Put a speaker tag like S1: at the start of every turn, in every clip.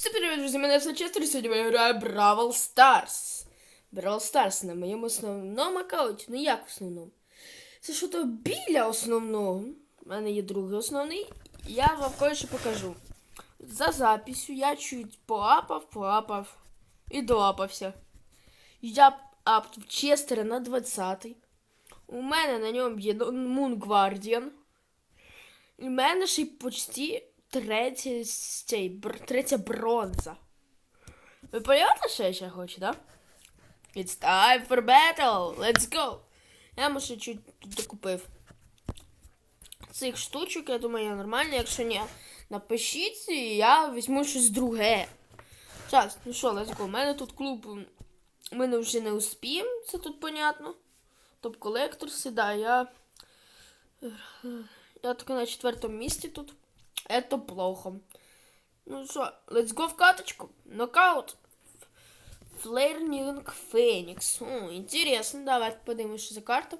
S1: Всім привіт, друзі, мене все Честер, сьогодні я граю Бравл Старс. Бравл Старс на моєму основному аккаунті. Ну як основному? Це що то біля основного. У мене є другий основний. Я вам кое-що покажу. За записью я чуть поапав, поапав і доапався. Я апнув Честера на 20 У мене на ньому є Moon Guardian. І мене ще й почти третя, цей, бр, третя бронза. Ви поняли, що я ще хочу, да? It's time for battle! Let's go! Я може чуть докупив цих штучок, я думаю, я нормально. Якщо ні, напишіть, і я візьму щось друге. Зараз, ну що, let's go. У мене тут клуб. Ми не вже не успіємо, це тут понятно. Топ-колектор сідає. Я. Я тільки на четвертому місці тут. Это плохо. Ну що, let's go в каточку. Нокаут. Флейрнинг Фенікс. О, інтересно, давайте подивимось, що за карта.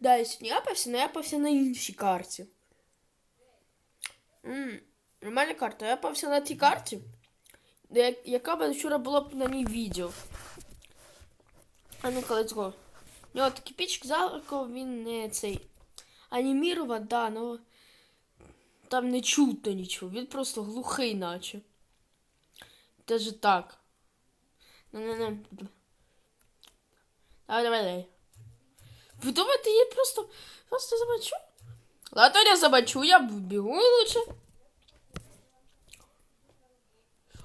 S1: Да, я сьогодні япався, але япався на іншій карті. М, нормальна карта. Я япався на тій карті, де, яка б вчора була б на ній відео. А ну-ка, let's go. У нього такий пічк зеркало, він да, ну. Там не чутно нічого, він просто глухий, наче. Даже так. Ну, не, не. Давай, давай, давай. Ви думаєте, я просто просто забачу? Ладно, я забачу, я бегу лучше.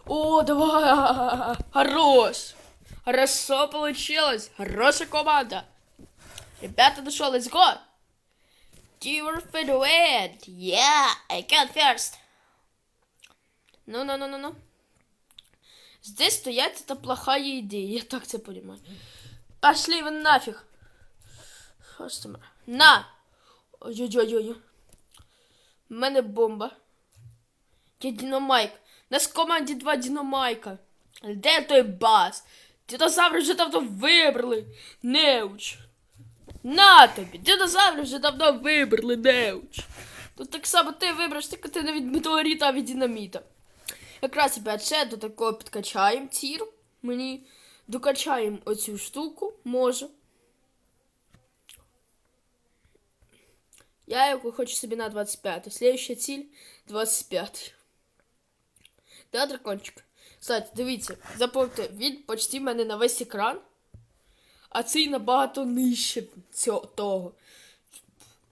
S1: О, давай! Хорош! Хорошо получилось! Хорошая команда! Ребята, ну что, let's go! Team for the win! Yeah, I got first! Ну, ну, ну, ну, ну. Здесь стоять это плохая идея, я так это понимаю. Пошли вы нафиг! Просто на! Ой-ой-ой-ой. У мене бомба. Є динамайк. У нас в команді два динамайка. Де той бас? Динозаври вже давно вибрали. Неуч. На тобі! Динозаври вже давно вибрали, неуч. Тут так само ти вибраш, тільки ти не від метеоріта, а від динаміта. Якраз опять ще до такого підкачаємо тір. Мені докачаємо оцю штуку, може. Я його хочу собі на 25. Слідуща ціль 25. Да, дракончик? Кстати, дивіться, запомните, він почти в мене на весь екран, а цей набагато нижче цього, того.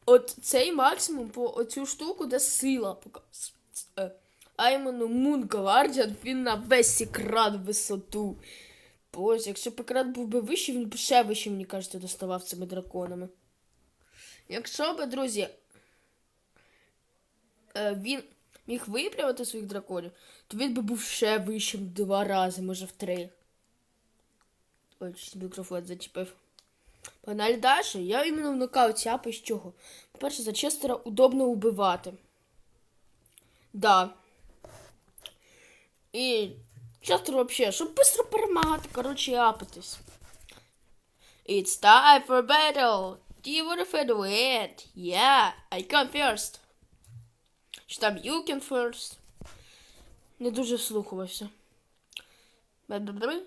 S1: От цей максимум по оцю штуку, де сила показується. А іменно Moon він на весь екран висоту. Боже, якщо б екран був би вищий, він б ще вище, мені кажеться, доставав цими драконами. Якщо би, друзі, е, він міг виправити своїх драконів, то він би був ще вищим два рази, може в три. Ой, щось мікрофон зачепив. Погнали далі. Я іменно в нокауті апи з чого? По-перше, за Честера удобно убивати. Да. І Честер вообще, щоб швидко перемагати, коротше, апатись. It's time for battle. Do you to do it? Yeah, I come first. Чи там you can first? Не дуже вслухувався. Бе-бе-бе.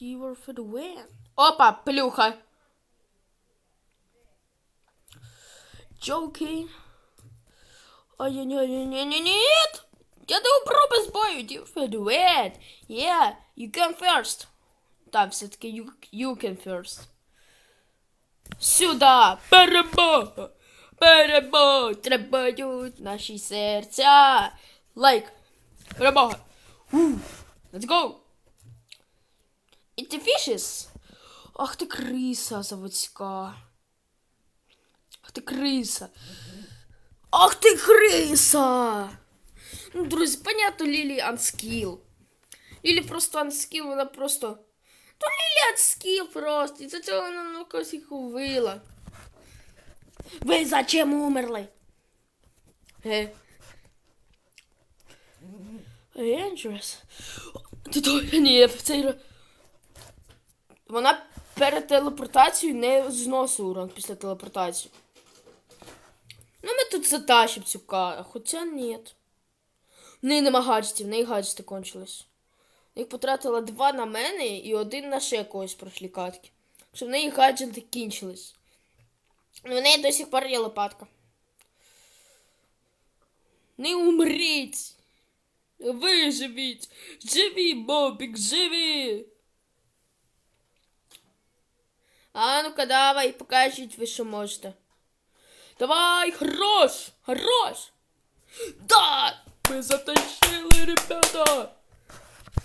S1: The win? Опа, плюха. Joking. Ой-ой-ой-ой-ой-ой-нет! Я do you for the win? Yeah, you come first. Там все-таки you, you can first. Сюда! Перемога! Перемога! Требують наші серця! Лайк! Перемога! Let's go! It's the fishes! Ах ти криса заводська! Ах ти криса! Ах ти криса! Ну, друзі, понятно, Лілі анскіл. Лілі просто анскіл, вона просто. То Лілі анскіл просто. І за цього вона на когось їх увила. Ви зачем умерли? Е. Dangerous. Ти то ні, в цей ра- Вона перед телепортацією не зносить урон після телепортації. Ну, ми тут затащимо цю кару, хоча ні. В неї нема гаджетів, в неї гаджети кончились. Їх потратила два на мене і один на ще когось прошлі катки. Що в неї гаджети кінчились. В неї до сих пор є лопатка. Не умріть! Виживіть! Живі, Бобік, живі! А ну-ка, давай, покажіть ви, що можете. Давай, хорош! Хорош! Да! Мы затащили, ребята!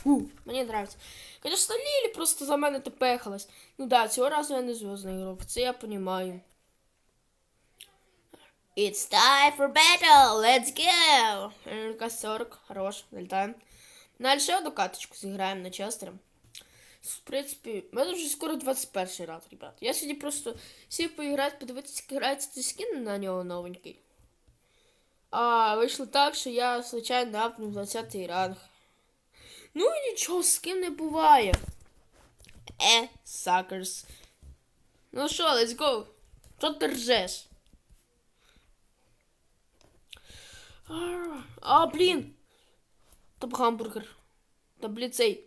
S1: Фу, мені нравится. Конечно, Лілі просто за мене тепехалась. Ну да, цього разу я не зв'язний ігрок, це я понімаю. It's time for battle, let's go! РК 40, хорош, залітаємо. На ще одну каточку зіграємо на Честером. В принципі, в мене вже скоро 21 рад, ребят. Я сьогодні просто сів поіграти, подивитися, як грається цей скін на нього новенький. А вийшло так, що я, звичайно, апнув 20 ранг. Ну і нічого, з ким не буває. Е, сакерс. Ну що, let's go. Що ти ржеш? А, блін. Там гамбургер. Та блін цей.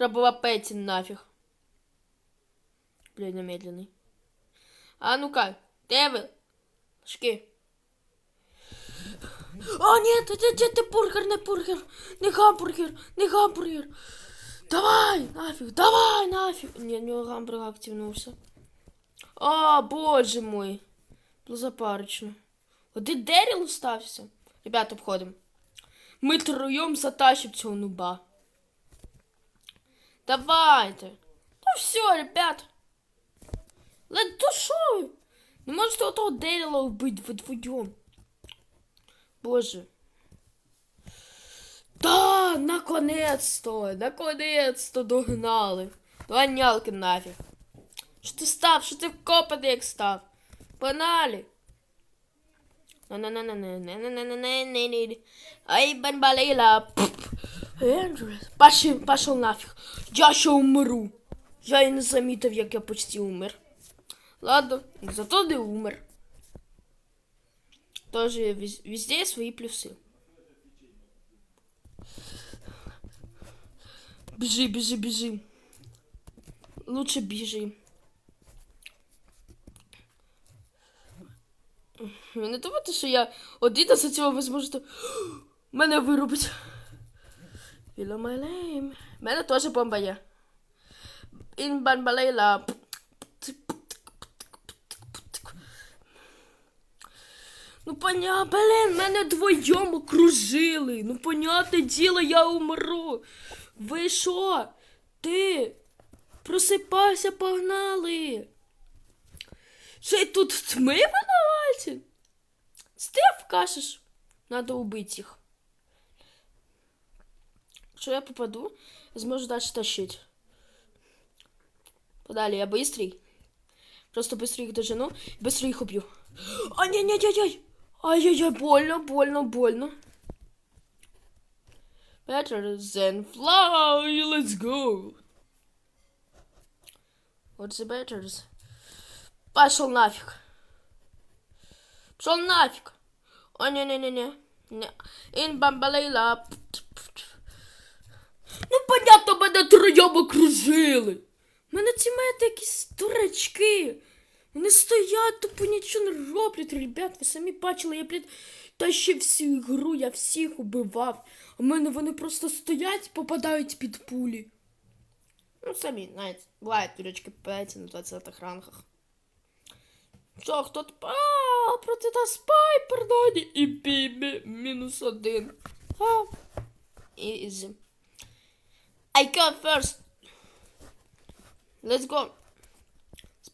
S1: Треба было Петти нафиг. Блин, намедленный. А ну-ка, Дэвил. Шки. О, нет, это, это, это бургер, не бургер. Не гамбургер, не гамбургер. Давай, нафиг, давай, нафиг. Не, у него гамбургер активнулся. О, боже мой. Позапарочно. Один вот Деріл стався. Ребята, обходимо. Ми троєм затащимо цього нуба. Давайте. Ну все, ребят. Лед, то що? Не ну, можете отого дерева вбити ви вдвоєм. Боже. Да, наконец-то, наконец-то догнали. Два нялки нафиг. Что ты став? Що ти вкопаний як став? Паналі. Ай, банбалила. Пфф бомбалейла. Пошел, пошел нафиг. Я ще умру. Я і не замітив, як я почти умер. Ладно, зато не умер. Тоже вез- везде свои плюсы. Бежи, бежи, бежи. Лучше бежи. Не думайте, що я один за цього ви зможете мене вирубить. Філо майлейм. У мене теж бомба є. Ін бамбалейла. Ну поня, блин, мене двоєм окружили. Ну, понятне діло, я умру. Ви що? Ти? Просипайся, погнали. Ще й тут тьми винуваті? Стеф кажеш. Надо убить їх. Якщо я попаду, зможу далі тащити. Подалі, я быстрый. Просто быстро их дожену, быстро их убью. Ай-яй-яй-яй! Ай-яй-яй, больно, больно, больно. Better than fly, let's go. What's the better? Пошел нафиг. Пошел нафиг. О, не-не-не-не. Не. Ин бамбалейла. Ну, понятно, мене троєм окружили. Мене ці мети якісь дурачки. Вони стоять, тупо нічого не роблять, ребят. Ви самі бачили, я, блядь, тащив всю ігру, я всіх убивав. А в мене вони просто стоять, попадають під пулі. Ну, самі, знаєте, бувають дурачки петі на 20-х рангах. Що, хто тут? А, проти нас спайпер Наді і Бібі мінус один. А, easy. I go first. Let's go.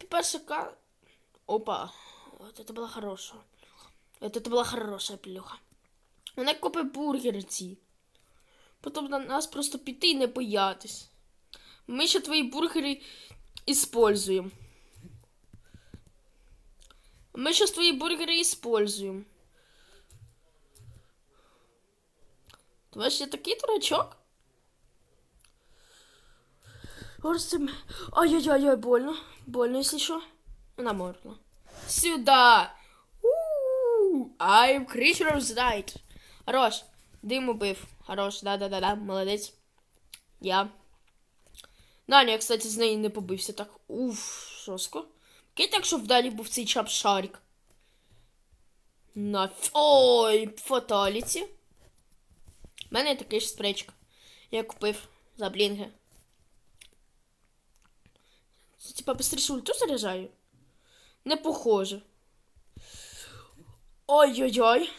S1: Перша ка... Опа. Вот это была хорошая. Вот это была хорошая плюха. Вона купить бургери ці. Потім на нас просто піти і не боятись. Ми ще твої бургери используємо. Ми сейчас твои бургеры используем. Ты вообще такий дурачок? Орсим. Ай-яй-яй, больно. Больно, если что. Она моргла. Сюда! I'm Creature's Night. Хорош. Дим убив. Хорош, да-да-да-да, молодець. Я. Даня, я, кстати, з нею не побився так. Уф, жорстко. Кить так, щоб вдалі був цей чап шарик. На... Ой, фаталіті. У мене такий ж спречка. Я купив за блінги. Типа, быстріше ульту заряджаю? Не похоже. Ой-ой-ой.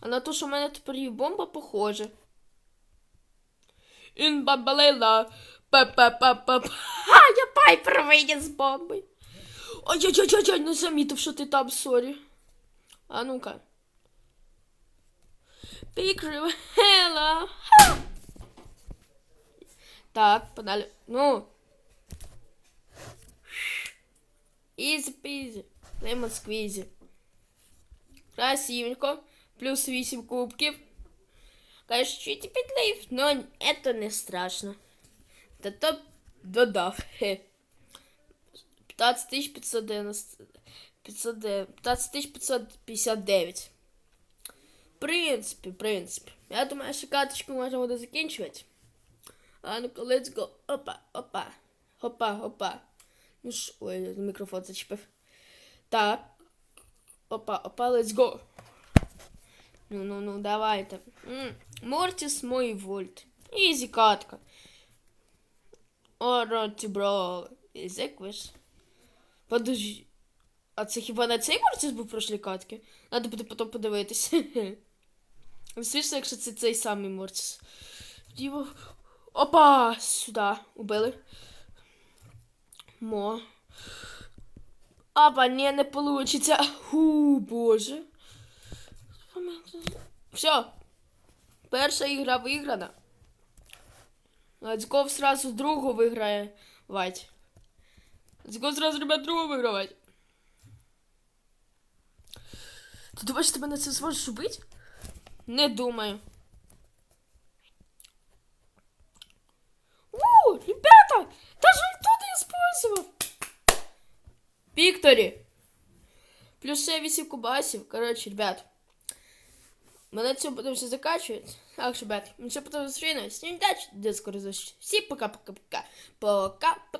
S1: А на те, що в мене тепер є бомба, похоже. Інбабалила. Па-па-па-па. Ха, я пайпер вийде з бомби. Ой-ой-ой-ой, не замітив, що ти там, сорі. А ну-ка. Прикрив. Хела. Так, подалі. Ну. Ізі-пізі. Лемон сквізі. Красивенько. Плюс 8 кубків. Конечно, чуть підлив, но это не страшно. Та то додав. Хе. 15 590... 15 559. В принципі, в принципі. Я думаю, що каточку можна буде закінчувати. А ну-ка, let's go. Опа, опа. Опа, опа. Ну ж, ой, мікрофон зачепив. Так. Опа, опа, let's go. Ну, ну, ну, давайте. М, Мортис мой вольт. Ізі катка. Ороті, бро. Ізеквиш. Подожди. А це хіба на цей Мортис був в катки? Надо буде потім подивитись. Смішно, якщо це цей самий Мортис. Діво. Опа! Сюди. Убили. Мо. Опа, ні, не получиться. Ху, боже. Все. Перша ігра виграна. Let's сразу другу виграє Вать. Let's сразу, ребят, другу вигравати. Ти думаєш, ти мене це зможеш убити? Не думаю. не использовал! Вікторі! Плюс ще 8 кубасів. Коротше, ребят. Мы на цьому будемо все заканчивать. Так, ребят, мы все потом зустрінемось. Всім удачи, до скорої зустрічі. Всім пока-пока-пока. Пока-пока.